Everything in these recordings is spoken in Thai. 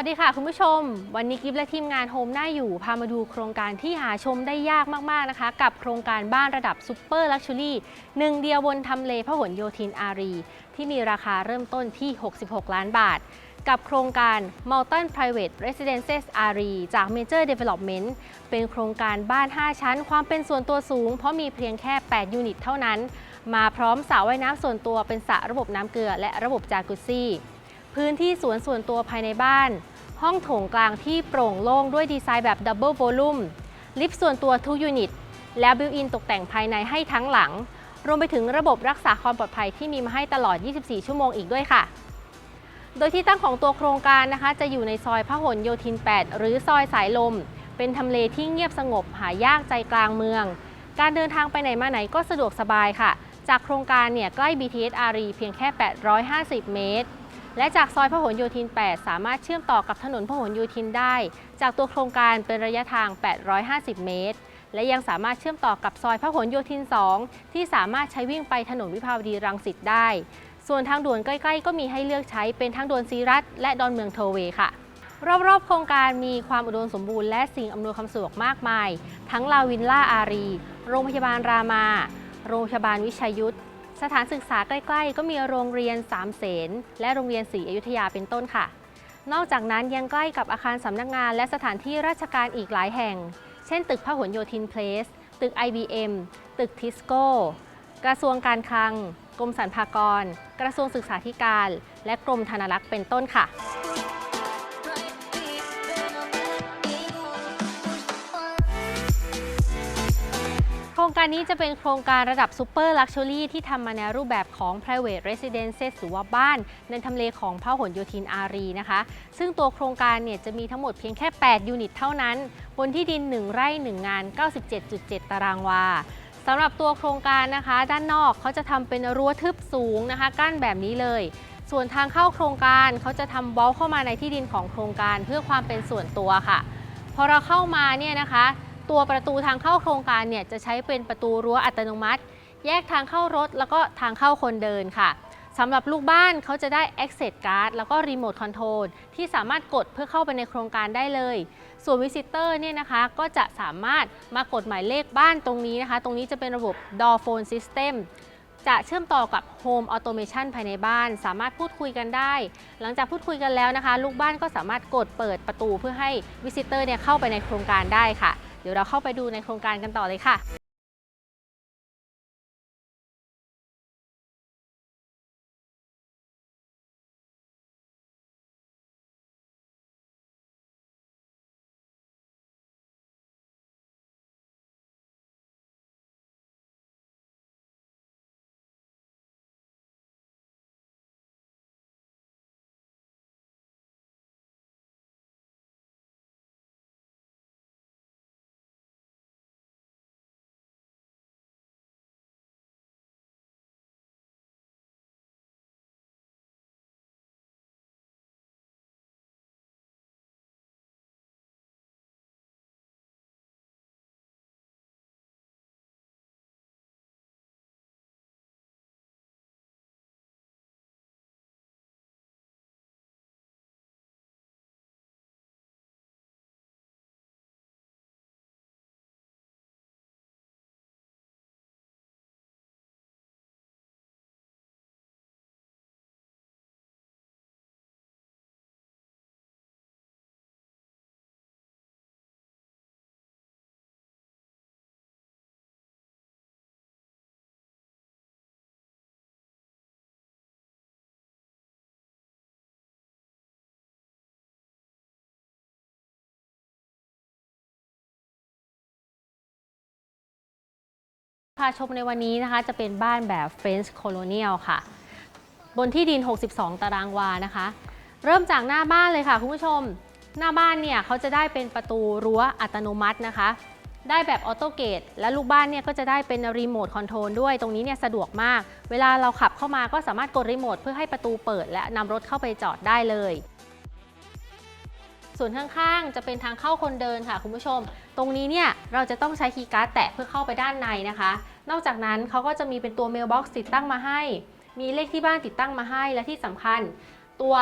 สวัสดีค่ะคุณผู้ชม วันนี้กิฟและทีมงานโฮมหน้าอยู่พามาดูโครงการที่หาชมได้ยากมาก ๆ นะคะ กับโครงการบ้านระดับซูเปอร์ลักชัวรี่หนึ่งเดียวบนทำเลพหลโยธินอารี ที่มีราคาเริ่มต้นที่ 66 ล้านบาท กับโครงการ Mountain Private Residences อารีจาก Major Development เป็นโครงการบ้าน 5 ชั้น ความเป็นส่วนตัวสูง เพราะมีเพียงแค่ 8 ยูนิตเท่านั้น มาพร้อมสระว่ายน้ำส่วนตัวเป็นสระระบบน้ำเกลือ และระบบจากุซี่พื้นที่สวนส่วนตัวภายในบ้าน ห้องโถงกลางที่โปร่งโล่งด้วยดีไซน์แบบดับเบิลโวลูมลิฟต์ส่วนตัวทุกยูนิต และบิวอินตกแต่งภายในให้ทั้งหลัง รวมไปถึงระบบรักษาความปลอดภัยที่มีมาให้ตลอด 24 ชั่วโมงอีกด้วยค่ะ โดยที่ตั้งของตัวโครงการนะคะ จะอยู่ในซอยพหลโยธิน 8 หรือซอยสายลม เป็นทำเลที่เงียบสงบหายากใจกลางเมือง การเดินทางไปไหนมาไหนก็สะดวกสบายค่ะ จากโครงการเนี่ยใกล้ BTS อารีเพียงแค่ 850 เมตร และจากซอยพหลโยธิน 8 สามารถเชื่อมต่อกับถนนพหลโยธินได้ จากตัวโครงการเป็นระยะทาง 850 เมตร และยังสามารถเชื่อมต่อกับซอยพหลโยธิน 2 ที่สามารถใช้วิ่งไปถนนวิภาวดีรังสิตได้ ส่วนทางด่วนใกล้ๆ ก็มีให้เลือกใช้เป็นทางด่วนซีรัตและดอนเมืองโทเวค่ะรอบๆ โครงการมีความอุดมสมบูรณ์และสิ่งอำนวยความสะดวกมากมาย ทั้งลาวินล่าอารี โรงพยาบาลรามา โรงพยาบาลวิชัยยุทธ สถานศึกษาใกล้ๆ ก็มีโรงเรียนสามเสนและโรงเรียนศรีอยุธยาเป็นต้นค่ะ นอกจากนั้นยังใกล้กับอาคารสำนักงาน และสถานที่ราชการอีกหลายแห่ง เช่น ตึกพหลโยธินเพลส ตึก IBM ตึกทิสโก้ กระทรวงการคลัง กรมสรรพากร กระทรวงศึกษาธิการ และกรมธนารักษ์เป็นต้นค่ะ รงการนี้จะเป็นโครงการระดับซูเปอร์ลักชัวรี่ที่ทำมาในรูปแบบของ private residences หรือว่าบ้าน ในทำเลของพหลโยธินอารีนะคะ ซึ่งตัวโครงการเนี่ยจะมีทั้งหมดเพียงแค่ 8 ยูนิตเท่านั้น บนที่ดิน 1 ไร่ 1 งาน 97.7 ตารางวาสำหรับตัวโครงการนะคะ ด้านนอกเขาจะทำเป็นรั้วทึบสูงนะคะกั้นแบบนี้เลย ส่วนทางเข้าโครงการเขาจะทำวอลเข้ามาในที่ดินของโครงการเพื่อความเป็นส่วนตัวค่ะ พอเราเข้ามาเนี่ยนะคะ ตัวประตูทางเข้าโครงการเนี่ยจะใช้เป็นประตูรั้วอัตโนมัติ แยกทางเข้ารถ แล้วก็ทางเข้าคนเดินค่ะสำหรับลูกบ้านเขาจะได้ Access Card แล้วก็ Remote Control ที่สามารถกดเพื่อเข้าไปในโครงการได้เลย ส่วน Visitor เนี่ยนะคะก็จะสามารถมากดหมายเลขบ้านตรงนี้นะคะ ตรงนี้จะเป็นระบบ Door Phone System จะเชื่อมต่อกับ Home Automation ภายในบ้าน สามารถพูดคุยกันได้ หลังจากพูดคุยกันแล้วนะคะ ลูกบ้านก็สามารถกดเปิดประตูเพื่อให้ Visitor เนี่ยเข้าไปในโครงการได้ค่ะ ดี๋ยวเราเข้าไปดูในโครงการกันต่อเลยค่ะ พาชมในวันนี้นะคะจะเป็นบ้านแบบ French Colonial ค่ะ บนที่ดิน 62 ตารางวานะคะ เริ่มจากหน้าบ้านเลยค่ะคุณผู้ชม หน้าบ้านเนี่ยเขาจะได้เป็นประตูรั้วอัตโนมัตินะคะ ได้แบบออโต้เกตและลูกบ้านเนี่ยก็จะได้เป็นรีโมทคอนโทรลด้วยตรงนี้เนี่ยสะดวกมาก เวลาเราขับเข้ามาก็สามารถกดรีโมทเพื่อให้ประตูเปิด และนำรถเข้าไปจอดได้เลย ส่วนข้างๆ จะเป็นทางเข้าคนเดินค่ะคุณผู้ชม ตรงนี้เนี่ยเราจะต้องใช้คีย์การ์ดแตะเพื่อเข้าไปด้านในนะคะ นอกจากนั้นเขาก็จะมีเป็นตัวเมลบ็อกซ์ติดตั้งมาให้ มีเลขที่บ้านติดตั้งมาให้ และที่สำคัญ ตัว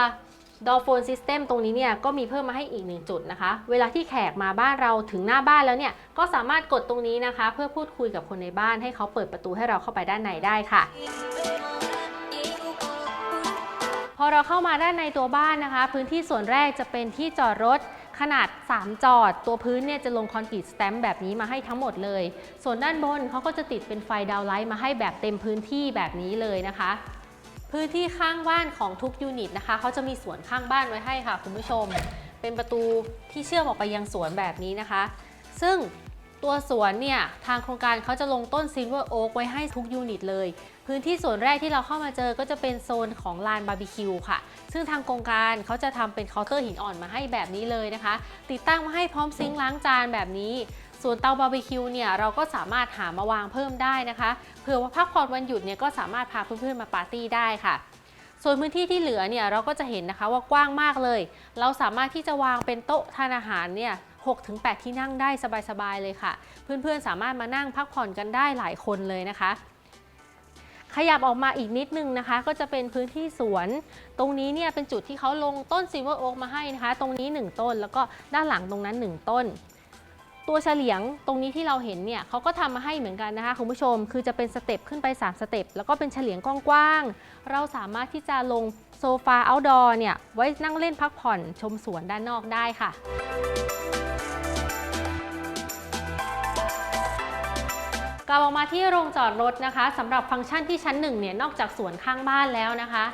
ดอโฟนซิสเต็มตรงนี้เนี่ยก็มีเพิ่มมาให้อีกหนึ่งจุดนะคะ เวลาที่แขกมาบ้านเราถึงหน้าบ้านแล้วเนี่ย ก็สามารถกดตรงนี้นะคะ เพื่อพูดคุยกับคนในบ้านให้เขาเปิดประตูให้เราเข้าไปด้านในได้ค่ะ พอเราเข้ามาด้านในตัวบ้านนะคะ พื้นที่ส่วนแรกจะเป็นที่จอดรถขนาด 3 จอด ตัวพื้นเนี่ยจะลงคอนกรีตสแตมป์แบบนี้มาให้ทั้งหมดเลย ส่วนด้านบนเขาก็จะติดเป็นไฟดาวน์ไลท์มาให้แบบเต็มพื้นที่แบบนี้เลยนะคะ พื้นที่ข้างบ้านของทุกยูนิตนะคะเขาจะมีสวนข้างบ้านไว้ให้ค่ะคุณผู้ชม เป็นประตูที่เชื่อมออกไปยังสวนแบบนี้นะคะ ซึ่ง ตัวสวนเนี่ยทางโครงการเขาจะลงต้นซิลเวอร์โอ๊กไว้ให้ทุกยูนิตเลย พื้นที่ส่วนแรกที่เราเข้ามาเจอก็จะเป็นโซนของลานบาร์บีคิวค่ะ ซึ่งทางโครงการเขาจะทำเป็นเคาน์เตอร์หินอ่อนมาให้แบบนี้เลยนะคะ ติดตั้งมาให้พร้อมซิงค์ล้างจานแบบนี้ส่วนเตาบาร์บีคิวเนี่ยเราก็สามารถหามาวางเพิ่มได้นะคะเผื่อว่าพักผ่อนวันหยุดเนี่ยก็สามารถพาเพื่อนๆมาปาร์ตี้ได้ค่ะส่วนพื้นที่ที่เหลือเนี่ยเราก็จะเห็นนะคะว่ากว้างมากเลย เราสามารถที่จะวางเป็นโต๊ะทานอาหารเนี่ย 6-8 ที่นั่งได้สบายๆเลยค่ะ เพื่อนๆสามารถมานั่งพักผ่อนกันได้หลายคนเลยนะคะขยับออกมาอีกนิดนึงนะคะ ก็จะเป็นพื้นที่สวน ตรงนี้เนี่ยเป็นจุดที่เขาลงต้นซิลเวอร์โอ๊กมาให้นะคะ ตรงนี้ 1 ต้นแล้วก็ด้านหลังตรงนั้น 1 ต้น ตัวเฉลียงตรงนี้ที่เราเห็นเนี่ยเขาก็ทำมาให้เหมือนกันนะคะคุณผู้ชมคือจะเป็นสเต็ปขึ้นไป 3 สเต็ปแล้วก็เป็นเฉลียงกว้างๆเราสามารถที่จะลงโซฟา outdoor เนี่ยไว้นั่งเล่นพักผ่อนชมสวนด้านนอกได้ค่ะ กลับออกมาที่โรงจอดรถนะคะสำหรับฟังก์ชันที่ชั้น1เนี่ยนอกจากสวนข้างบ้านแล้วนะคะ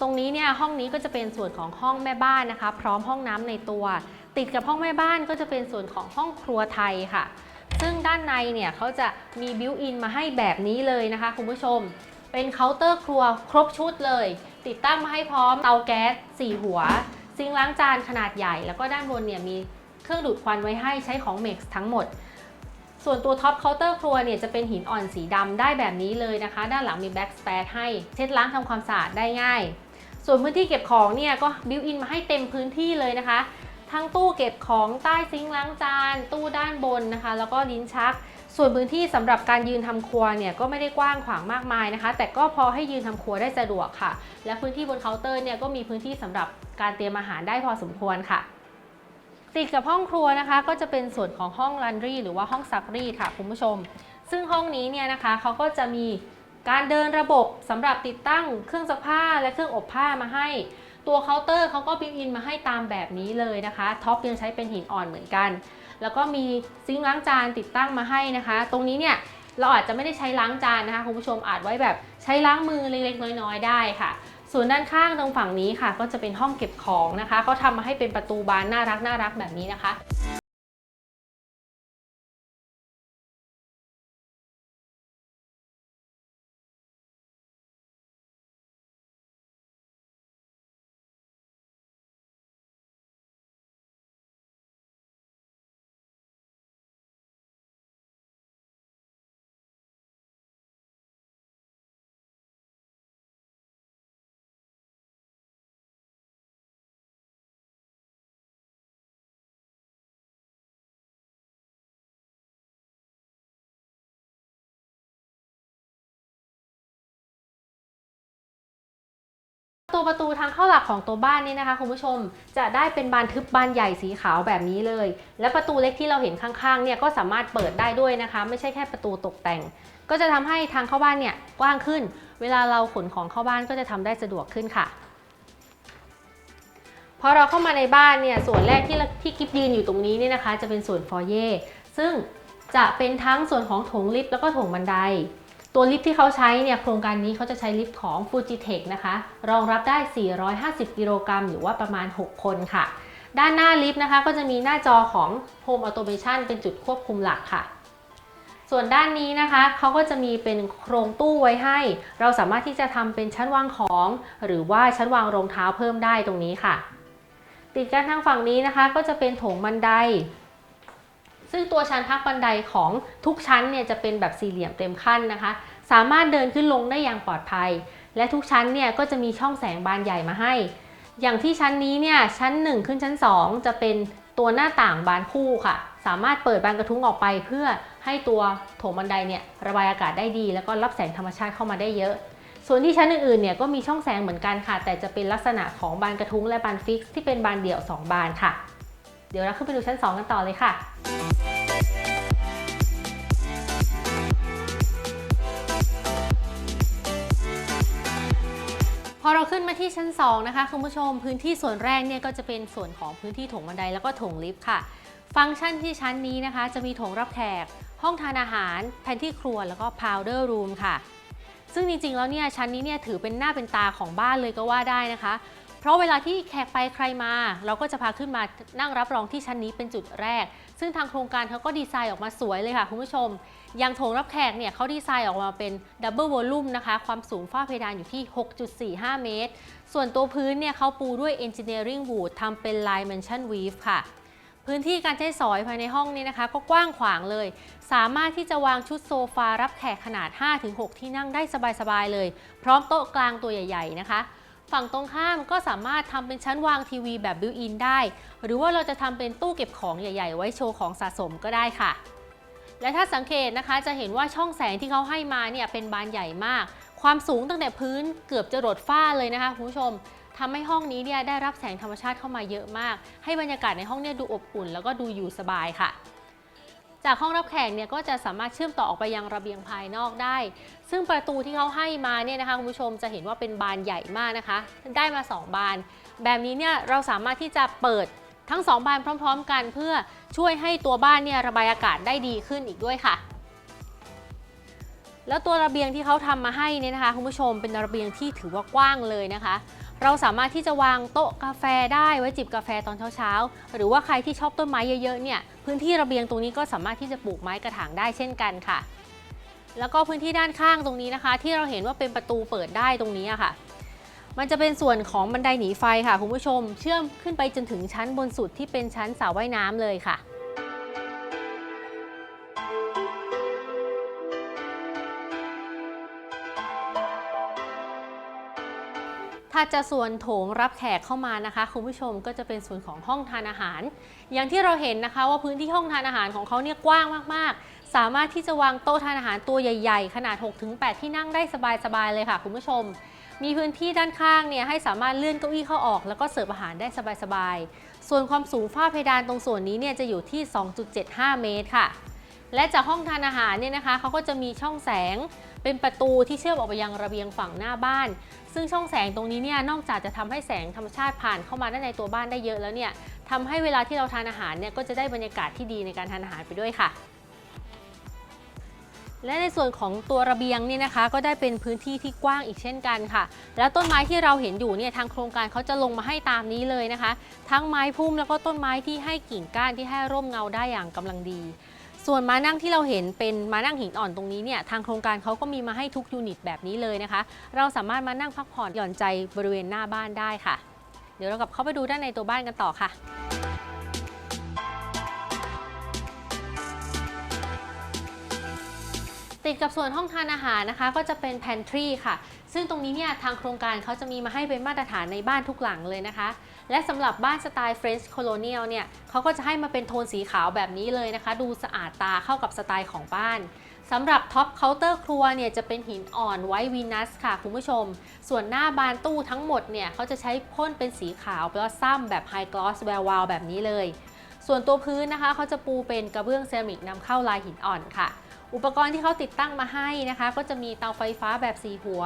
ตรงนี้เนี่ยห้องนี้ก็จะเป็นส่วนของห้องแม่บ้านนะคะ พร้อมห้องน้ำในตัว ติดกับห้องแม่บ้านก็จะเป็นส่วนของห้องครัวไทยค่ะ ซึ่งด้านในเนี่ยเขาจะมีบิวอินมาให้แบบนี้เลยนะคะคุณผู้ชม เป็นเคาน์เตอร์ครัวครบชุดเลย ติดตั้งมาให้พร้อมเตาแก๊ส4หัว ซิงค์ล้างจานขนาดใหญ่ แล้วก็ด้านบนเนี่ยมีเครื่องดูดควันไว้ให้ใช้ของ MEX ทั้งหมด ส่วนตัวท็อปเคาน์เตอร์ครัวเนี่ยจะเป็นหินอ่อนสีดำได้แบบนี้เลยนะคะ ด้านหลังมีแบ็กสเปซให้เช็ดล้างทำความสะอาดได้ง่าย ส่วนพื้นที่เก็บของเนี่ยก็บิวอินมาให้เต็มพื้นที่เลยนะคะ ทั้งตู้เก็บของใต้ซิงค์ล้างจาน ตู้ด้านบนนะคะ แล้วก็ลิ้นชัก ส่วนพื้นที่สำหรับการยืนทำครัวเนี่ยก็ไม่ได้กว้างขวางมากมายนะคะ แต่ก็พอให้ยืนทำครัวได้สะดวกค่ะ และพื้นที่บนเคาน์เตอร์เนี่ยก็มีพื้นที่สำหรับการเตรียมอาหารได้พอสมควรค่ะ ติดกับห้องครัวนะคะ ก็จะเป็นส่วนของห้องลันดรีหรือว่าห้องซักรีดค่ะคุณผู้ชม ซึ่งห้องนี้เนี่ยนะคะเขาก็จะมีการเดินระบบสำหรับติดตั้งเครื่องซักผ้าและเครื่องอบผ้ามาให้ ตัวเคาน์เตอร์เขาก็บิวอินมาให้ตามแบบนี้เลยนะคะท็อปยังใช้เป็นหินอ่อนเหมือนกัน แล้วก็มีซิงค์ล้างจานติดตั้งมาให้นะคะ ตรงนี้เนี่ยเราอาจจะไม่ได้ใช้ล้างจานนะคะคุณผู้ชมอาจไว้แบบใช้ล้างมือเล็กๆน้อยๆได้ค่ะ ส่วนด้านข้างตรงฝั่งนี้ค่ะ ก็จะเป็นห้องเก็บของนะคะเขาทำมาให้เป็นประตูบานน่ารักน่ารักแบบนี้นะคะ ตัวประตูทางเข้าหลักของตัวบ้านนี่นะคะคุณผู้ชมจะได้เป็นบานทึบบานใหญ่สีขาวแบบนี้เลย และประตูเล็กที่เราเห็นข้างๆเนี่ยก็สามารถเปิดได้ด้วยนะคะ ไม่ใช่แค่ประตูตกแต่ง ก็จะทำให้ทางเข้าบ้านเนี่ยกว้างขึ้น เวลาเราขนของเข้าบ้านก็จะทำได้สะดวกขึ้นค่ะพอเราเข้ามาในบ้านเนี่ยส่วนแรกที่ที่กิฟยืนอยู่ตรงนี้เนี่ยนะคะ จะเป็นส่วนฟอร์เย่ซึ่งจะเป็นทั้งส่วนของโถงลิฟต์แล้วก็โถงบันได ตัวลิฟที่เขาใช้เนี่ยโครงการนี้เขาจะใช้ลิฟของ Fujitech นะคะ รองรับได้ 450 กิโลกรัมหรือว่าประมาณ 6 คนค่ะ ด้านหน้าลิฟต์นะคะก็จะมีหน้าจอของ Home Automation เป็นจุดควบคุมหลักค่ะ ส่วนด้านนี้นะคะเขาก็จะมีเป็นโครงตู้ไว้ให้ เราสามารถที่จะทำเป็นชั้นวางของ หรือว่าชั้นวางรองเท้าเพิ่มได้ตรงนี้ค่ะ ติดกันทางฝั่งนี้นะคะ ก็จะเป็นโถงบันได ซึ่งตัวชั้นพักบันไดของทุกชั้นเนี่ยจะเป็นแบบสี่เหลี่ยมเต็มขั้นนะคะ สามารถเดินขึ้นลงได้อย่างปลอดภัย และทุกชั้นเนี่ยก็จะมีช่องแสงบานใหญ่มาให้ อย่างที่ชั้นนี้เนี่ยชั้น 1 ขึ้นชั้น 2 จะเป็นตัวหน้าต่างบานคู่ค่ะ สามารถเปิดบานกระทุ้งออกไป เพื่อให้ตัวโถงบันไดเนี่ยระบายอากาศได้ดี แล้วก็รับแสงธรรมชาติเข้ามาได้เยอะส่วนที่ชั้นอื่นๆเนี่ยก็มีช่องแสงเหมือนกันค่ะ แต่จะเป็นลักษณะของบานกระทุ้งและบานฟิกซ์ที่เป็นบานเดี่ยว 2 บานค่ะ เดี๋ยวเราขึ้นไปดูชั้น 2 กันต่อเลยค่ะพอเราขึ้นมาที่ชั้น 2 นะคะคุณผู้ชมพื้นที่ส่วนแรกเนี่ยก็จะเป็นส่วนของพื้นที่โถงบันไดแล้วก็โถงลิฟต์ค่ะ ฟังก์ชันที่ชั้นนี้นะคะ จะมีโถงรับแขก ห้องทานอาหาร แผนที่ครัวแล้วก็ powder room ค่ะ ซึ่งจริงๆแล้วเนี่ยชั้นนี้เนี่ยถือเป็นหน้าเป็นตาของบ้านเลยก็ว่าได้นะคะ เพราะเวลาที่แขกไปใครมา เราก็จะพาขึ้นมานั่งรับรองที่ชั้นนี้เป็นจุดแรก ซึ่งทางโครงการเขาก็ดีไซน์ออกมาสวยเลยค่ะคุณผู้ชม อย่างโถงรับแขกเนี่ยเขาดีไซน์ออกมาเป็นดับเบิลวอลลุ่มนะคะ ความสูงฝ้าเพดานอยู่ที่ 6.45 เมตร ส่วนตัวพื้นเนี่ยเขาปูด้วย Engineering Wood ทำเป็น Line Mention Weave ค่ะพื้นที่การใช้สอยภายในห้องนี้นะคะ ก็กว้างขวางเลย สามารถที่จะวางชุดโซฟารับแขกขนาด 5-6 ที่นั่งได้สบายๆเลย พร้อมโต๊ะกลางตัวใหญ่ ๆ นะคะ ฝั่งตรงข้ามก็สามารถทำเป็นชั้นวางทีวีแบบบิวอินได้ หรือว่าเราจะทำเป็นตู้เก็บของใหญ่ ๆ ไว้โชว์ของสะสมก็ได้ค่ะ และถ้าสังเกตนะคะจะเห็นว่าช่องแสงที่เขาให้มาเนี่ยเป็นบานใหญ่มาก ความสูงตั้งแต่พื้นเกือบจะรดฝ้าเลยนะคะคุณผู้ชมทำให้ห้องนี้เนี่ยได้รับแสงธรรมชาติเข้ามาเยอะมาก ให้บรรยากาศในห้องเนี่ยดูอบอุ่น แล้วก็ดูอยู่สบายค่ะ จากห้องรับแขกเนี่ยก็จะสามารถเชื่อมต่อออกไปยังระเบียงภายนอกได้ ซึ่งประตูที่เขาให้มาเนี่ยนะคะคุณผู้ชมจะเห็นว่าเป็นบานใหญ่มากนะคะ ได้มา 2 บาน แบบนี้เนี่ยเราสามารถที่จะเปิดทั้ง 2 บานพร้อม ๆ กัน เพื่อช่วยให้ตัวบ้านเนี่ยระบายอากาศได้ดีขึ้นอีกด้วยค่ะ แล้วตัวระเบียงที่เขาทำมาให้เนี่ยนะคะคุณผู้ชมเป็นระเบียงที่ถือว่ากว้างเลยนะคะ เราสามารถที่จะวางโต๊ะกาแฟได้ไว้จิบกาแฟตอนเช้าๆ หรือว่าใครที่ชอบต้นไม้เยอะๆ เนี่ยพื้นที่ระเบียงตรงนี้ก็สามารถที่จะปลูกไม้กระถางได้เช่นกันค่ะ แล้วก็พื้นที่ด้านข้างตรงนี้นะคะ ที่เราเห็นว่าเป็นประตูเปิดได้ตรงนี้ค่ะ มันจะเป็นส่วนของบันไดหนีไฟค่ะคุณผู้ชม เชื่อมขึ้นไปจนถึงชั้นบนสุดที่เป็นชั้นสระว่ายน้ำเลยค่ะ ถ้าจะส่วนโถงรับแขกเข้ามานะคะคุณผู้ชมก็จะเป็นส่วนของห้องทานอาหาร อย่างที่เราเห็นนะคะว่าพื้นที่ห้องทานอาหารของเขาเนี่ยกว้างมากๆ สามารถที่จะวางโต๊ะทานอาหารตัวใหญ่ๆ ขนาด 6-8 ที่นั่งได้สบายๆเลยค่ะคุณผู้ชม มีพื้นที่ด้านข้างเนี่ยให้สามารถเลื่อนเก้าอี้เข้าออก แล้วก็เสิร์ฟอาหารได้สบายๆส่วนความสูงฝ้าเพดานตรงส่วนนี้เนี่ยจะอยู่ที่ 2.75 เมตรค่ะ และจากห้องทานอาหารเนี่ยนะคะเขาก็จะมีช่องแสงเป็นประตูที่เชื่อมออกไปยังระเบียงฝั่งหน้าบ้าน ซึ่งช่องแสงตรงนี้เนี่ยนอกจากจะทำให้แสงธรรมชาติผ่านเข้ามาด้านในตัวบ้านได้เยอะแล้วเนี่ยทำให้เวลาที่เราทานอาหารเนี่ยก็จะได้บรรยากาศที่ดีในการทานอาหารไปด้วยค่ะและในส่วนของตัวระเบียงเนี่ยนะคะ ก็ได้เป็นพื้นที่ที่กว้างอีกเช่นกันค่ะ แล้วต้นไม้ที่เราเห็นอยู่เนี่ยทางโครงการเขาจะลงมาให้ตามนี้เลยนะคะ ทั้งไม้พุ่มแล้วก็ต้นไม้ที่ให้กิ่งก้านที่ให้ร่มเงาได้อย่างกำลังดี ส่วนม้านั่งที่เราเห็นเป็นม้านั่งหินอ่อนตรงนี้เนี่ยทางโครงการเขาก็มีมาให้ทุกยูนิตแบบนี้เลยนะคะ เราสามารถมานั่งพักผ่อนหย่อนใจบริเวณหน้าบ้านได้ค่ะ เดี๋ยวเรากลับเข้าไปดูด้านในตัวบ้านกันต่อค่ะติดกับส่วนห้องทานอาหารนะคะ ก็จะเป็น pantry ค่ะ ซึ่งตรงนี้เนี่ยทางโครงการเขาจะมีมาให้เป็นมาตรฐานในบ้านทุกหลังเลยนะคะ และสำหรับบ้านสไตล์ French Colonial เนี่ยเขาก็จะให้มาเป็นโทนสีขาวแบบนี้เลยนะคะ ดูสะอาดตาเข้ากับสไตล์ของบ้านสำหรับท็อปเคาน์เตอร์ครัวเนี่ยจะเป็นหินอ่อนไวท์วีนัสค่ะคุณผู้ชม ส่วนหน้าบานตู้ทั้งหมดเนี่ยเขาจะใช้พ่นเป็นสีขาวบลอสซัมแบบไฮกลอสแวววาวแบบนี้เลย ส่วนตัวพื้นนะคะเขาจะปูเป็นกระเบื้องเซรามิกนำเข้าลายหินอ่อนค่ะอุปกรณ์ที่เขาติดตั้งมาให้นะคะ ก็จะมีเตาไฟฟ้าแบบสีหัว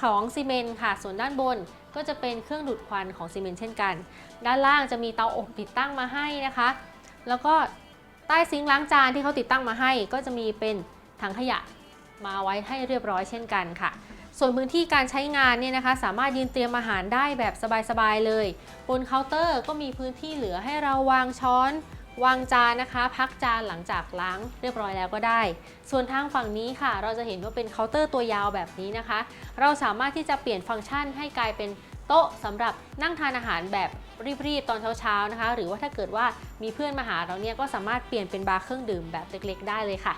ของซีเมนต์ค่ะ ส่วนด้านบน ก็จะเป็นเครื่องดูดควันของซีเมนต์เช่นกัน ด้านล่างจะมีเตาอบติดตั้งมาให้นะคะ แล้วก็ใต้ซิงค์ล้างจานที่เขาติดตั้งมาให้ ก็จะมีเป็นถังขยะมาไว้ให้เรียบร้อยเช่นกันค่ะ ส่วนพื้นที่การใช้งานเนี่ยนะคะ สามารถยืนเตรียมอาหารได้แบบสบายๆเลย บนเคาน์เตอร์ก็มีพื้นที่เหลือให้เราวางช้อน วางจานนะคะ พักจานหลังจากล้างเรียบร้อยแล้วก็ได้ ส่วนทางฝั่งนี้ค่ะ เราจะเห็นว่าเป็นเคาน์เตอร์ตัวยาวแบบนี้นะคะ เราสามารถที่จะเปลี่ยนฟังก์ชันให้กลายเป็น โต๊ะสำหรับนั่งทานอาหารแบบรีบๆตอนเช้าๆนะคะ หรือว่าถ้าเกิดว่ามีเพื่อนมาหาเราเนี่ยก็สามารถเปลี่ยนเป็นบาร์เครื่องดื่มแบบเล็กๆ ได้เลยค่ะ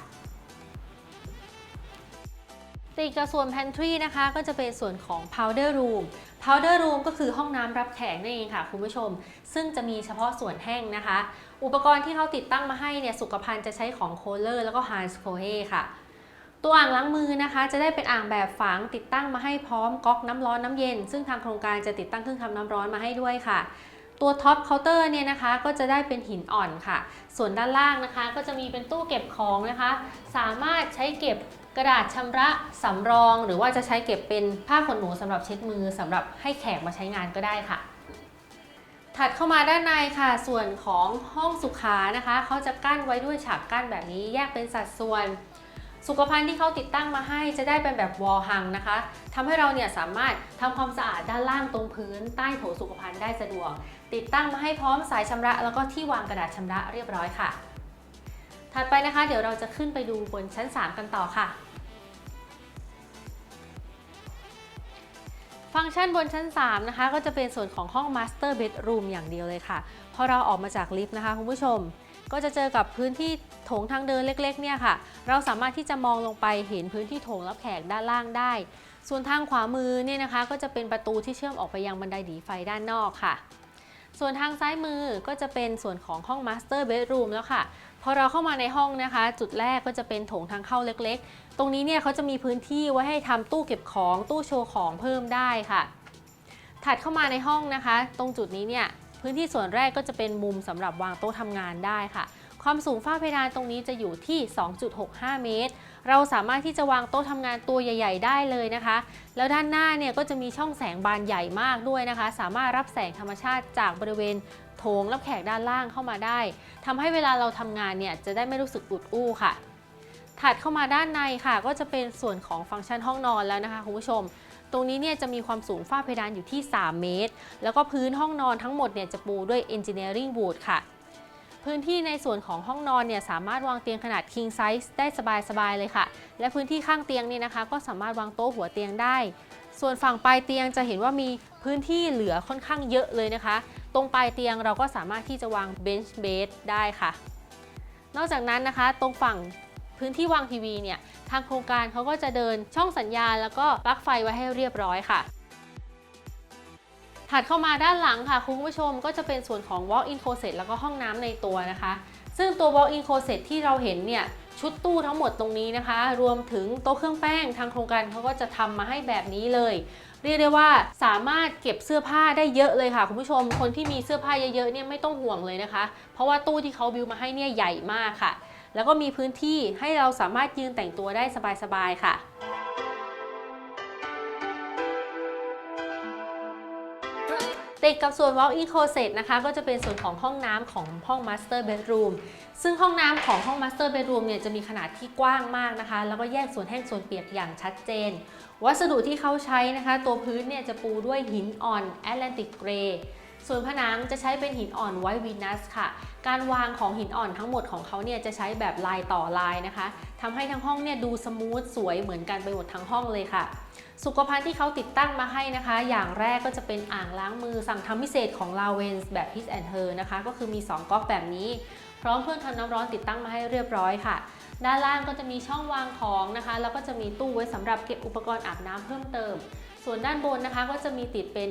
ติดกับส่วน pantry นะคะก็จะเป็นส่วนของ powder room powder room ก็คือห้องน้ำรับแขกนั่นเองค่ะคุณผู้ชม ซึ่งจะมีเฉพาะส่วนแห้งนะคะ อุปกรณ์ที่เขาติดตั้งมาให้เนี่ยสุขภัณฑ์จะใช้ของ Kohler แล้วก็ Hans Kohe ค่ะ ตัวอ่างล้างมือนะคะ จะได้เป็นอ่างแบบฝังติดตั้งมาให้พร้อมก๊อกน้ำร้อนน้ำเย็น ซึ่งทางโครงการจะติดตั้งเครื่องทำน้ำร้อนมาให้ด้วยค่ะตัวท็อปเคาน์เตอร์เนี่ยนะคะก็จะได้เป็นหินอ่อนค่ะ ส่วนด้านล่างนะคะ ก็จะมีเป็นตู้เก็บของนะคะ สามารถใช้เก็บกระดาษชำระสำรอง หรือว่าจะใช้เก็บเป็นผ้าขนหนูสำหรับเช็ดมือสำหรับให้แขกมาใช้งานก็ได้ค่ะ ถัดเข้ามาด้านในค่ะ ส่วนของห้องสุขานะคะเขาจะกั้นไว้ด้วยฉากกั้นแบบนี้แยกเป็นสัดส่วน สุขภัณฑ์ที่เขาติดตั้งมาให้จะได้เป็นแบบวอลหังนะคะทำให้เราเนี่ยสามารถทำความสะอาดด้านล่างตรงพื้น ใต้โถสุขภัณฑ์ได้สะดวก ติดตั้งมาให้พร้อมสายชำระ แล้วก็ที่วางกระดาษชำระเรียบร้อยค่ะ ถัดไปนะคะ เดี๋ยวเราจะขึ้นไปดูบนชั้น 3 กันต่อค่ะฟังก์ชันบนชั้น 3 นะคะ ก็จะเป็นส่วนของห้อง Master Bedroom อย่างเดียวเลยค่ะ พอเราออกมาจากลิฟต์นะคะคุณผู้ชม ก็จะเจอกับพื้นที่โถงทางเดินเล็กๆเนี่ยค่ะ เราสามารถที่จะมองลงไปเห็นพื้นที่โถงรับแขกด้านล่างได้ ส่วนทางขวามือเนี่ยนะคะ ก็จะเป็นประตูที่เชื่อมออกไปยังบันไดหนีไฟด้านนอกค่ะ ส่วนทางซ้ายมือก็จะเป็นส่วนของห้อง Master Bedroom แล้วค่ะพอเราเข้ามาในห้องนะคะ จุดแรกก็จะเป็นโถงทางเข้าเล็กๆ ตรงนี้เนี่ยเขาจะมีพื้นที่ไว้ให้ทำตู้เก็บของตู้โชว์ของเพิ่มได้ค่ะ ถัดเข้ามาในห้องนะคะ ตรงจุดนี้เนี่ย พื้นที่ส่วนแรกก็จะเป็นมุมสำหรับวางโต๊ะทำงานได้ค่ะ ความสูงฝ้าเพดานตรงนี้จะอยู่ที่ 2.65 เมตร เราสามารถที่จะวางโต๊ะทำงานตัวใหญ่ ๆ ได้เลยนะคะ แล้วด้านหน้าเนี่ยก็จะมีช่องแสงบานใหญ่มากด้วยนะคะ สามารถรับแสงธรรมชาติจากบริเวณโถงรับแขกด้านล่างเข้ามาได้ทำให้เวลาเราทำงานเนี่ยจะได้ไม่รู้สึกอุดอู้ค่ะถัดเข้ามาด้านในค่ะ ก็จะเป็นส่วนของฟังก์ชันห้องนอนแล้วนะคะคุณผู้ชม ตรงนี้เนี่ยจะมีความสูงฝ้าเพดานอยู่ที่ 3 เมตร แล้วก็พื้นห้องนอนทั้งหมดเนี่ยจะปูด้วย engineering wood ค่ะ พื้นที่ในส่วนของห้องนอนเนี่ยสามารถวางเตียงขนาด king size ได้สบายๆเลยค่ะ และพื้นที่ข้างเตียงเนี่ยนะคะ ก็สามารถวางโต๊ะหัวเตียงได้ ส่วนฝั่งปลายเตียงจะเห็นว่ามีพื้นที่เหลือค่อนข้างเยอะเลยนะคะ ตรงปลายเตียงเราก็สามารถที่จะวาง bench bed ได้ค่ะ นอกจากนั้นนะคะ ตรงฝั่ง พื้นที่วางทีวีเนี่ยทางโครงการเขาก็จะเดินช่องสัญญาณ แล้วก็ปลั๊กไฟไว้ให้เรียบร้อยค่ะถัดเข้ามาด้านหลังค่ะคุณผู้ชมก็จะเป็นส่วนของ walk-in closet แล้วก็ห้องน้ำในตัวนะคะ ซึ่งตัว walk-in closet ที่เราเห็นเนี่ยชุดตู้ทั้งหมดตรงนี้นะคะ รวมถึงโต๊ะเครื่องแป้งทางโครงการเขาก็จะทำมาให้แบบนี้เลย เรียกได้ว่าสามารถเก็บเสื้อผ้าได้เยอะเลยค่ะ คุณผู้ชม คนที่มีเสื้อผ้าเยอะๆเนี่ยไม่ต้องห่วงเลยนะคะ เพราะว่าตู้ที่เขาบิวมาให้เนี่ยใหญ่มากค่ะ แล้วก็มีพื้นที่ให้เราสามารถยืนแต่งตัวได้สบายๆค่ะติดกับส่วน walk-in closet นะคะ ก็จะเป็นส่วนของห้องน้ำของห้อง master bedroom ซึ่งห้องน้ำของห้อง master bedroom เนี่ยจะมีขนาดที่กว้างมากนะคะ แล้วก็แยกส่วนแห้งส่วนเปียกอย่างชัดเจน วัสดุที่เขาใช้นะคะ ตัวพื้นเนี่ยจะปูด้วยหินอ่อน Atlantic Grey ส่วนผนังจะใช้เป็นหินอ่อนไวท์วีนัสค่ะ การวางของหินอ่อนทั้งหมดของเขาเนี่ยจะใช้แบบลายต่อลายนะคะทำให้ทั้งห้องเนี่ยดูสมูทสวยเหมือนกันไปหมดทั้งห้องเลยค่ะ สุขภัณฑ์ที่เขาติดตั้งมาให้นะคะ อย่างแรกก็จะเป็นอ่างล้างมือสั่งทำพิเศษของ l a w e n s แบบ His and Her นะคะ ก็คือมี 2ก๊อกแบบนี้ พร้อมเครื่องทำน้ำร้อนติดตั้งมาให้เรียบร้อยค่ะ ด้านล่างก็จะมีช่องวางของนะคะ แล้วก็จะมีตู้ไว้สำหรับเก็บอุปกรณ์อาบน้ำเพิ่มเติม ส่วนด้านบนนะคะก็จะมีติดเป็น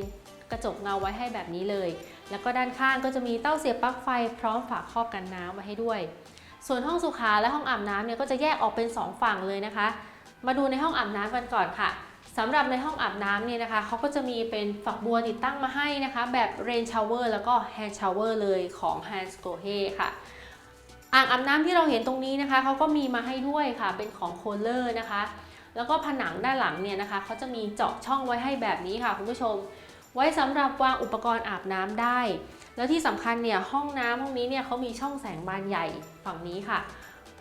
กระจกเงาไว้ให้แบบนี้เลย แล้วก็ด้านข้างก็จะมีเต้าเสียบปลั๊กไฟพร้อมฝาครอบกันน้ำไว้ให้ด้วย ส่วนห้องสุขาและห้องอาบน้ำเนี่ยก็จะแยกออกเป็น 2 ฝั่งเลยนะคะ มาดูในห้องอาบน้ำกันก่อนค่ะสำหรับในห้องอาบน้ำเนี่ยนะคะเขาก็จะมีเป็นฝักบัวติดตั้งมาให้นะคะ แบบ rain shower แล้วก็ hand shower เลยของ Hans g o h e ค่ะอ่างอาบน้ำที่เราเห็นตรงนี้นะคะเขาก็มีมาให้ด้วยค่ะเป็นของโคลเลอร์นะคะ แล้วก็ผนังด้านหลังเนี่ยนะคะเขาจะมีเจาะช่องไว้ให้แบบนี้ค่ะคุณผู้ชม ไว้สำหรับวางอุปกรณ์อาบน้ำได้ แล้วที่สำคัญเนี่ยห้องน้ำห้องนี้เนี่ยเขามีช่องแสงบานใหญ่ฝั่งนี้ค่ะ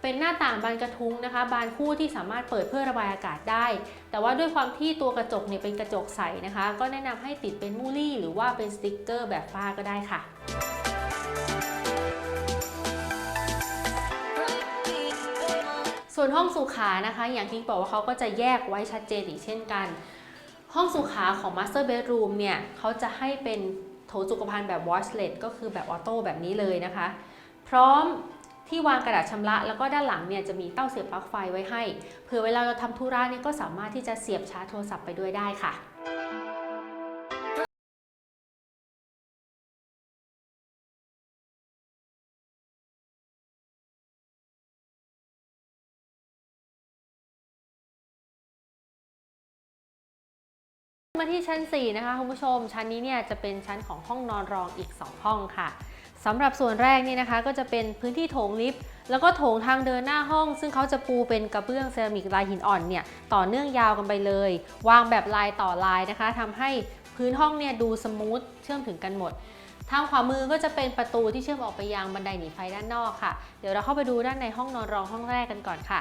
เป็นหน้าต่างบานกระทุ้งนะคะ บานคู่ที่สามารถเปิดเพื่อระบายอากาศได้ แต่ว่าด้วยความที่ตัวกระจกเนี่ยเป็นกระจกใสนะคะ ก็แนะนำให้ติดเป็นมูลี่ หรือว่าเป็นสติกเกอร์แบบฝ้าก็ได้ค่ะส่วนห้องสุขานะคะ อย่างที่บอกว่าเขาก็จะแยกไว้ชัดเจนอีกเช่นกัน ห้องสุขาของ Master Bedroom เนี่ยเขาจะให้เป็นโถสุขภัณฑ์แบบ washlet ก็คือแบบออโต้แบบนี้เลยนะคะ พร้อมที่วางกระดาษชำระ แล้วก็ด้านหลังเนี่ยจะมีเต้าเสียบปลั๊กไฟไว้ให้ เผื่อเวลาเราทำธุระเนี่ยก็สามารถที่จะเสียบชาร์จโทรศัพท์ไปด้วยได้ค่ะ มาที่ชั้น 4 นะคะคุณผู้ชม ชั้นนี้เนี่ยจะเป็นชั้นของห้องนอนรองอีก 2 ห้องค่ะสำหรับส่วนแรกนี่นะคะก็จะเป็นพื้นที่โถงลิฟต์แล้วก็โถงทางเดินหน้าห้อง ซึ่งเขาจะปูเป็นกระเบื้องเซรามิกลายหินอ่อนเนี่ยต่อเนื่องยาวกันไปเลย วางแบบลายต่อลายนะคะทำให้พื้นห้องเนี่ยดูสมูทเชื่อมถึงกันหมดทางขวามือก็จะเป็นประตูที่เชื่อมออกไปยังบันไดหนีไฟด้านนอกค่ะ เดี๋ยวเราเข้าไปดูด้านในห้องนอนรองห้องแรกกันก่อนค่ะ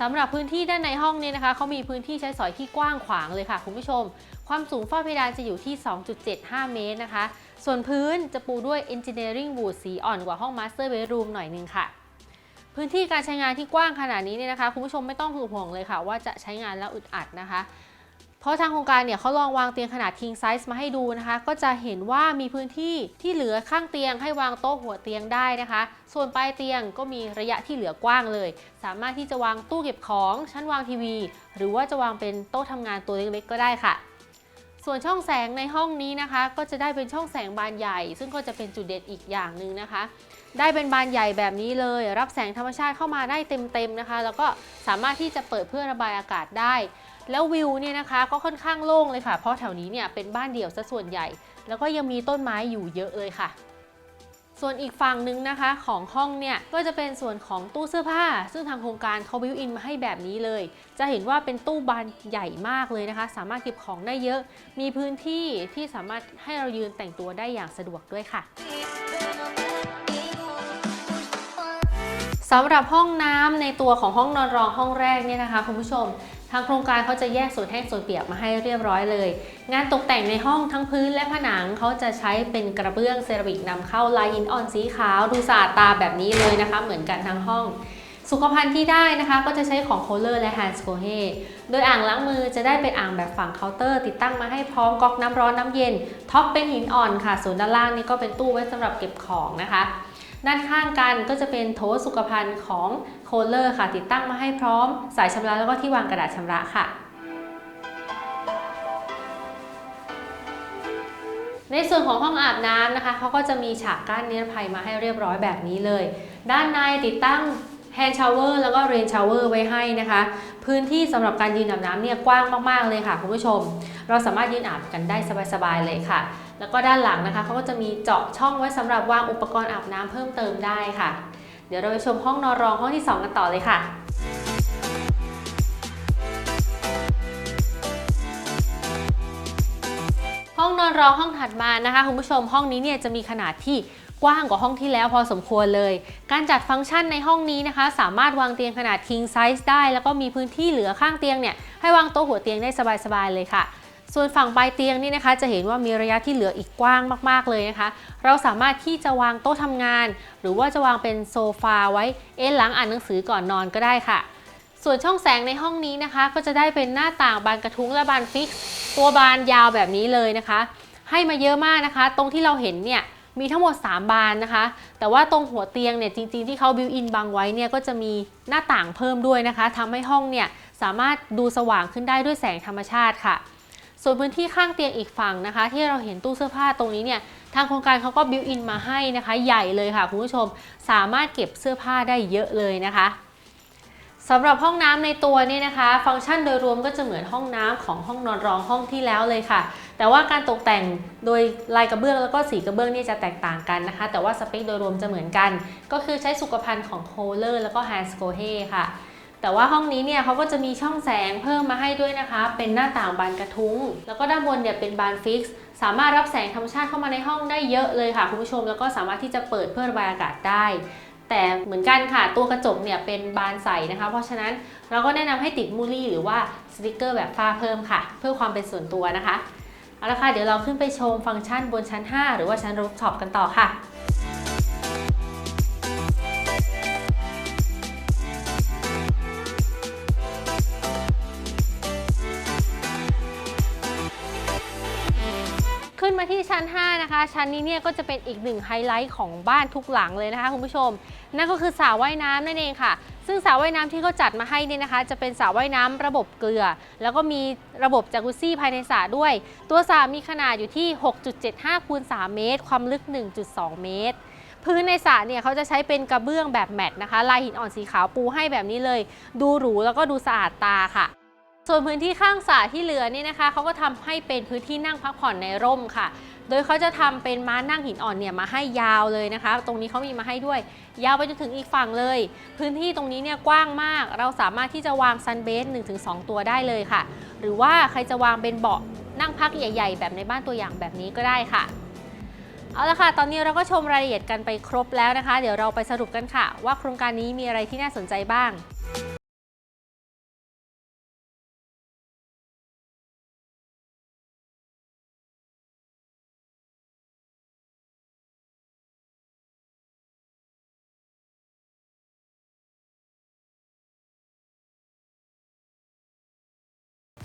สำหรับพื้นที่ด้านในห้องนี้นะคะเขามีพื้นที่ใช้สอยที่กว้างขวางเลยค่ะคุณผู้ชม ความสูงฝ้าเพดานจะอยู่ที่ 2.75 เมตรนะคะ ส่วนพื้นจะปูด้วย Engineering Wood สีอ่อนกว่าห้อง Master Bedroom หน่อยนึงค่ะ พื้นที่การใช้งานที่กว้างขนาดนี้เนี่ยนะคะ คุณผู้ชมไม่ต้องห่วงเลยค่ะ ว่าจะใช้งานแล้วอึดอัดนะคะ เพราะทางโครงการเนี่ยเขาลองวางเตียงขนาด king size มาให้ดูนะคะ ก็จะเห็นว่ามีพื้นที่ที่เหลือข้างเตียงให้วางโต๊ะหัวเตียงได้นะคะ ส่วนปลายเตียงก็มีระยะที่เหลือกว้างเลย สามารถที่จะวางตู้เก็บของชั้นวางทีวี หรือว่าจะวางเป็นโต๊ะทำงานตัวเล็กๆ ก็ได้ค่ะส่วนช่องแสงในห้องนี้นะคะ ก็จะได้เป็นช่องแสงบานใหญ่ ซึ่งก็จะเป็นจุดเด่นอีกอย่างหนึ่งนะคะ ได้เป็นบานใหญ่แบบนี้เลย รับแสงธรรมชาติเข้ามาได้เต็มๆนะคะ แล้วก็สามารถที่จะเปิดเพื่อระบายอากาศได้ แล้ววิวเนี่ยนะคะก็ค่อนข้างโล่งเลยค่ะ เพราะแถวนี้เนี่ยเป็นบ้านเดี่ยวซะส่วนใหญ่ แล้วก็ยังมีต้นไม้อยู่เยอะเลยค่ะส่วนอีกฝั่งหนึ่งนะคะของห้องเนี่ยก็จะเป็นส่วนของตู้เสื้อผ้า ซึ่งทางโครงการเขาบิวอินมาให้แบบนี้เลย จะเห็นว่าเป็นตู้บานใหญ่มากเลยนะคะ สามารถเก็บของได้เยอะ มีพื้นที่ที่สามารถให้เรายืนแต่งตัวได้อย่างสะดวกด้วยค่ะสำหรับห้องน้ำในตัวของห้องนอนรองห้องแรกเนี่ยนะคะคุณผู้ชม ทางโครงการเขาจะแยกส่วนแห้งส่วนเปียกมาให้เรียบร้อยเลย งานตกแต่งในห้องทั้งพื้นและผนังเขาจะใช้เป็นกระเบื้องเซรามิกนำเข้าลายหินอ่อนสีขาวดูสะอาดตาแบบนี้เลยนะคะ เหมือนกันทั้งห้อง สุขภัณฑ์ที่ได้นะคะ ก็จะใช้ของโคเลอร์และ Hans k o h e โดยอ่างล้างมือจะได้เป็นอ่างแบบฝั่งเคาน์เตอร์ ติดตั้งมาให้พร้อมก๊อกน้ำร้อนน้ำเย็นท็อปเป็นหินอ่อนค่ะส่วนด้านล่างนี่ก็เป็นตู้ไว้สำหรับเก็บของนะคะ ด้านข้างกันก็จะเป็นโถสุขภัณฑ์ของโคลเลอร์ค่ะ ติดตั้งมาให้พร้อม สายชำระแล้วก็ที่วางกระดาษชำระค่ะในส่วนของห้องอาบน้ำนะคะเขาก็จะมีฉากกั้นนิรภัยมาให้เรียบร้อยแบบนี้เลย ด้านในติดตั้งแฮนด์ชาวเวอร์แล้วก็เรนชาวเวอร์ไว้ให้นะคะ พื้นที่สำหรับการยืนอาบน้ำเนี่ยกว้างมาก ๆ เลยค่ะคุณผู้ชม เราสามารถยืนอาบกันได้สบาย ๆ เลยค่ะ แล้วก็ด้านหลังนะคะเขาก็จะมีเจาะช่องไว้สำหรับวางอุปกรณ์อาบน้ำเพิ่มเติมได้ค่ะ เดี๋ยวเราไปชมห้องนอนรองห้องที่ 2 กันต่อเลยค่ะห้องนอนรองห้องถัดมานะคะคุณผู้ชมห้องนี้เนี่ยจะมีขนาดที่กว้างกว่าห้องที่แล้วพอสมควรเลย การจัดฟังก์ชันในห้องนี้นะคะ สามารถวางเตียงขนาด king size ได้ แล้วก็มีพื้นที่เหลือข้างเตียงเนี่ยให้วางโต๊ะหัวเตียงได้สบายๆเลยค่ะ ส่วนฝั่งปลายเตียงนี่นะคะจะเห็นว่ามีระยะที่เหลืออีกกว้างมากๆเลยนะคะ เราสามารถที่จะวางโต๊ะทำงาน หรือว่าจะวางเป็นโซฟาไว้เอนหลังอ่านหนังสือก่อนนอนก็ได้ค่ะ ส่วนช่องแสงในห้องนี้นะคะ ก็จะได้เป็นหน้าต่างบานกระทุ้งและบานฟิกตัวบานยาวแบบนี้เลยนะคะ ให้มาเยอะมากนะคะ ตรงที่เราเห็นเนี่ยมีทั้งหมด 3 บานนะคะ แต่ว่าตรงหัวเตียงเนี่ยจริงๆที่เขาบิวอินบังไว้เนี่ยก็จะมีหน้าต่างเพิ่มด้วยนะคะทำให้ห้องเนี่ยสามารถดูสว่างขึ้นได้ด้วยแสงธรรมชาติค่ะ ส่วนพื้นที่ข้างเตียงอีกฝั่งนะคะ ที่เราเห็นตู้เสื้อผ้าตรงนี้เนี่ยทางโครงการเขาก็บิวอินมาให้นะคะ ใหญ่เลยค่ะคุณผู้ชมสามารถเก็บเสื้อผ้าได้เยอะเลยนะคะสำหรับห้องน้ำในตัวนี่นะคะ ฟังก์ชันโดยรวมก็จะเหมือนห้องน้ำของห้องนอนรองห้องที่แล้วเลยค่ะ แต่ว่าการตกแต่งโดยลายกระเบื้องแล้วก็สีกระเบื้องนี่จะแตกต่างกันนะคะ แต่ว่าสเปคโดยรวมจะเหมือนกัน ก็คือใช้สุขภัณฑ์ของโคเลอร์แล้วก็ Hans k o h e ค่ะ แต่ว่าห้องนี้เนี่ยเขาก็จะมีช่องแสงเพิ่มมาให้ด้วยนะคะ เป็นหน้าต่างบานกระทุ้ง แล้วก็ด้านบนเนี่ยเป็นบานฟิกซ์สามารถรับแสงธรรมชาติเข้ามาในห้องได้เยอะเลยค่ะคุณผู้ชม แล้วก็สามารถที่จะเปิดเพื่อระบายอากาศได้ แต่เหมือนกันค่ะตัวกระจกเนี่ยเป็นบานใสนะคะ เพราะฉะนั้นเราก็แนะนำให้ติดมูลี่หรือว่าสติกเกอร์แบบฝ้าเพิ่มค่ะ เพื่อความเป็นส่วนตัวนะคะเอาละค่ะเดี๋ยวเราขึ้นไปชมฟังก์ชันบนชั้น 5 หรือว่าชั้นรูฟท็อปกันต่อค่ะ น5นะคะ ชั้นนี้เนี่ยก็จะเป็นอีกหนึ่งไฮไลท์ของบ้านทุกหลังเลยนะคะคุณผู้ชม นั่นก็คือสระว่ายน้ำนั่นเองค่ะ ซึ่งสระว่ายน้ำที่เขาจัดมาให้เนี่ยนะคะ จะเป็นสระว่ายน้ำระบบเกลือ แล้วก็มีระบบจากุซี่ภายในสระด้วย ตัวสระมีขนาดอยู่ที่ 6.75คูณ3เมตร ความลึก 1.2 เมตรพื้นในสระเนี่ยเขาจะใช้เป็นกระเบื้องแบบแมตต์นะคะ ลายหินอ่อนสีขาวปูให้แบบนี้เลย ดูหรูแล้วก็ดูสะอาดตาค่ะ ส่วนพื้นที่ข้างสระที่เหลือนี่นะคะเขาก็ทำให้เป็นพื้นที่นั่งพักผ่อนในร่มค่ะ โดยเขาจะทำเป็นม้านั่งหินอ่อนเนี่ยมาให้ยาวเลยนะคะ ตรงนี้เขามีมาให้ด้วย ยาวไปจนถึงอีกฝั่งเลย พื้นที่ตรงนี้เนี่ยกว้างมาก เราสามารถที่จะวางซันเบส1-2 ตัวได้เลยค่ะ หรือว่าใครจะวางเป็นเบาะนั่งพักใหญ่ ๆ แบบในบ้านตัวอย่างแบบนี้ก็ได้ค่ะ เอาละค่ะ ตอนนี้เราก็ชมรายละเอียดกันไปครบแล้วนะคะ เดี๋ยวเราไปสรุปกันค่ะ ว่าโครงการนี้มีอะไรที่น่าสนใจบ้าง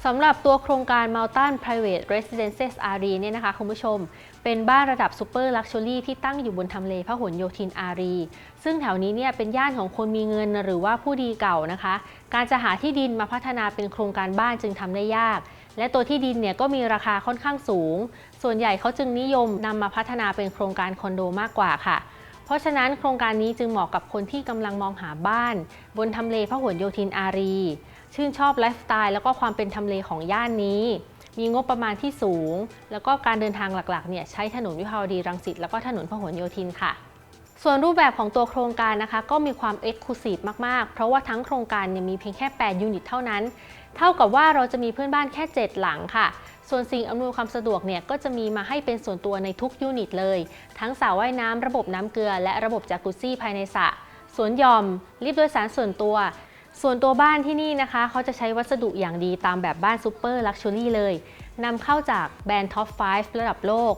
สำหรับตัวโครงการ Mountain Private Residences RE เนี่ยนะคะคุณผู้ชม เป็นบ้านระดับ Super Luxury ที่ตั้งอยู่บนทำเลพหลโยธินอารี ซึ่งแถวนี้เนี่ยเป็นย่านของคนมีเงินหรือว่าผู้ดีเก่านะคะ การจะหาที่ดินมาพัฒนาเป็นโครงการบ้านจึงทำได้ยาก และตัวที่ดินเนี่ยก็มีราคาค่อนข้างสูง ส่วนใหญ่เขาจึงนิยมนำมาพัฒนาเป็นโครงการคอนโดมากกว่าค่ะเพราะฉะนั้นโครงการนี้จึงเหมาะกับคนที่กำลังมองหาบ้าน บนทำเลพหลโยธินอารี ชื่นชอบไลฟ์สไตล์แล้วก็ความเป็นทำเลของย่านนี้ มีงบประมาณที่สูง แล้วก็การเดินทางหลักๆเนี่ยใช้ถนนวิภาวดีรังสิตแล้วก็ถนนพหลโยธินค่ะส่วนรูปแบบของตัวโครงการนะคะ ก็มีความเอ็กซ์คลูซีฟมาก ๆ เพราะว่าทั้งโครงการเนี่ยมีเพียงแค่ 8 ยูนิตเท่านั้น เท่ากับว่าเราจะมีเพื่อนบ้านแค่ 7 หลังค่ะ ส่วนสิ่งอำนวยความสะดวกเนี่ยก็จะมีมาให้เป็นส่วนตัวในทุกยูนิตเลย ทั้งสระว่ายน้ำระบบน้ำเกลือ และระบบจากุซซี่ภายในสระสวนหย่อมลิฟต์โดยสารส่วนตัว ส่วนตัวบ้านที่นี่นะคะเขาจะใช้วัสดุอย่างดีตามแบบบ้านซูเปอร์ลักชัวรี่เลยนำเข้าจากแบรนด์ท็อป 5 ระดับโลก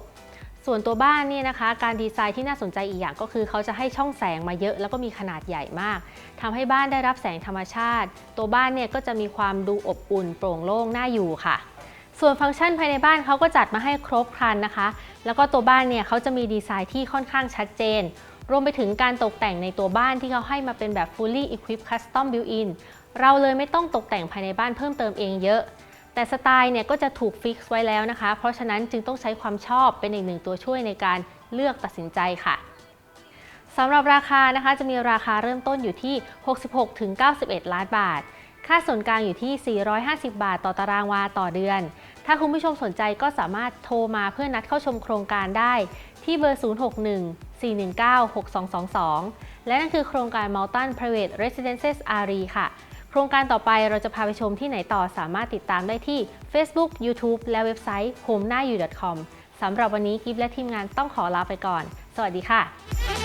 ส่วนตัวบ้านเนี่ยนะคะ การดีไซน์ที่น่าสนใจอีกอย่างก็คือเขาจะให้ช่องแสงมาเยอะแล้วก็มีขนาดใหญ่มากทำให้บ้านได้รับแสงธรรมชาติ ตัวบ้านเนี่ยก็จะมีความดูอบอุ่นโปร่งโล่งน่าอยู่ค่ะส่วนฟังก์ชันภายในบ้านเขาก็จัดมาให้ครบครันนะคะ แล้วก็ตัวบ้านเนี่ยเขาจะมีดีไซน์ที่ค่อนข้างชัดเจน รวมไปถึงการตกแต่งในตัวบ้านที่เขาให้มาเป็นแบบ fully equipped custom built-in เราเลยไม่ต้องตกแต่งภายในบ้านเพิ่มเติมเองเยอะ แต่สไตล์เนี่ยก็จะถูกฟิกซ์ไว้แล้วนะคะ เพราะฉะนั้นจึงต้องใช้ความชอบเป็นอีกหนึ่งตัวช่วยในการเลือกตัดสินใจค่ะสำหรับราคานะคะจะมีราคาเริ่มต้นอยู่ที่ 66-91 ล้านบาท ค่าส่วนกลางอยู่ที่ 450 บาท ต่อตารางวาต่อเดือน ถ้าคุณผู้ชมสนใจก็สามารถโทรมาเพื่อนัดเข้าชมโครงการได้ที่เบอร์ 419-6222 และนั่นคือโครงการ Mountain Private Residences RE ค่ะ โครงการต่อไปเราจะพาไปชมที่ไหนต่อสามารถติดตามได้ที่ Facebook, YouTube และเว็บไซต์ home หน้า u com สำหรับวันนี้กิฟและทีมงานต้องขอลาไปก่อน สวัสดีค่ะ